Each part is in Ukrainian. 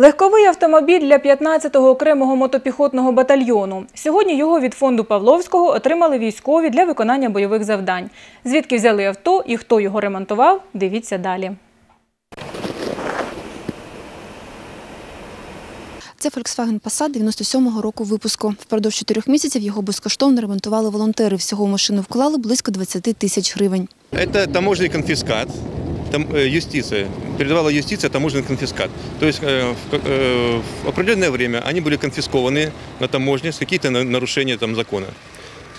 Легковий автомобіль для 15-го окремого мотопіхотного батальйону. Сьогодні його від фонду Павловського отримали військові для виконання бойових завдань. Звідки взяли авто і хто його ремонтував, дивіться далі. Це Volkswagen Passat 97-го року випуску. Впродовж чотирьох місяців його безкоштовно ремонтували волонтери. Всього в машину вклали близько 20 тисяч гривень. Это таможенный конфискат. Там, э, юстиция. Передавала юстиция таможенный конфискат. То есть э, в, ка- э, в определенное время они были конфискованы на таможне с какие-то на- нарушения там, закона.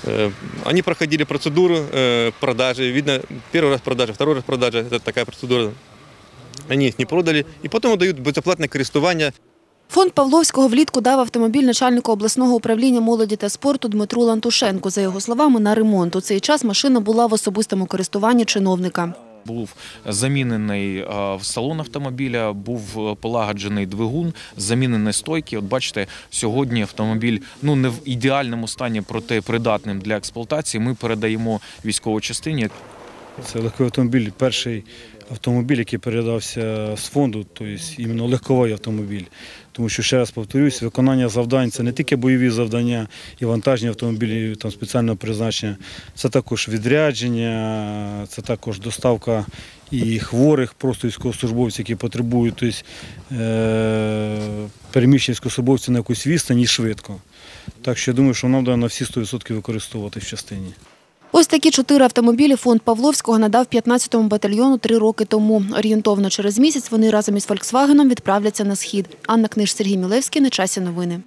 Э, Они проходили процедуру э, продажи. Видно, первый раз продажа, второй раз продажа. Это такая процедура. Они их не продали. И потом отдают безоплатное користування. Фонд Павловського влітку дав автомобіль начальнику обласного управління молоді та спорту Дмитру Лантушенку. За його словами, на ремонт. У цей час машина була в особистому користуванні чиновника. Був замінений е, в салон автомобіля, був е, полагоджений двигун, замінені стойки. От бачите, сьогодні автомобіль ну не в ідеальному стані, проте придатним для експлуатації. Ми передаємо військовій частині. Це легковий автомобіль, перший автомобіль, який передався з фонду, тобто іменно легковий автомобіль. Тому що, ще раз повторюсь, виконання завдань це не тільки бойові завдання і вантажні автомобілі там, спеціального призначення, це також відрядження, це також доставка і хворих, просто військовослужбовців, які потребують тобто, е- переміщення військовослужбовців на якусь відстань і швидко. Так що я думаю, що нам треба на всі 100% використовувати в частині. Ось такі чотири автомобілі фонд Павловського надав 15-му батальйону три роки тому. Орієнтовно через місяць вони разом із «Фольксвагеном» відправляться на схід. Анна Книж, Сергій Мілевський. На часі новини.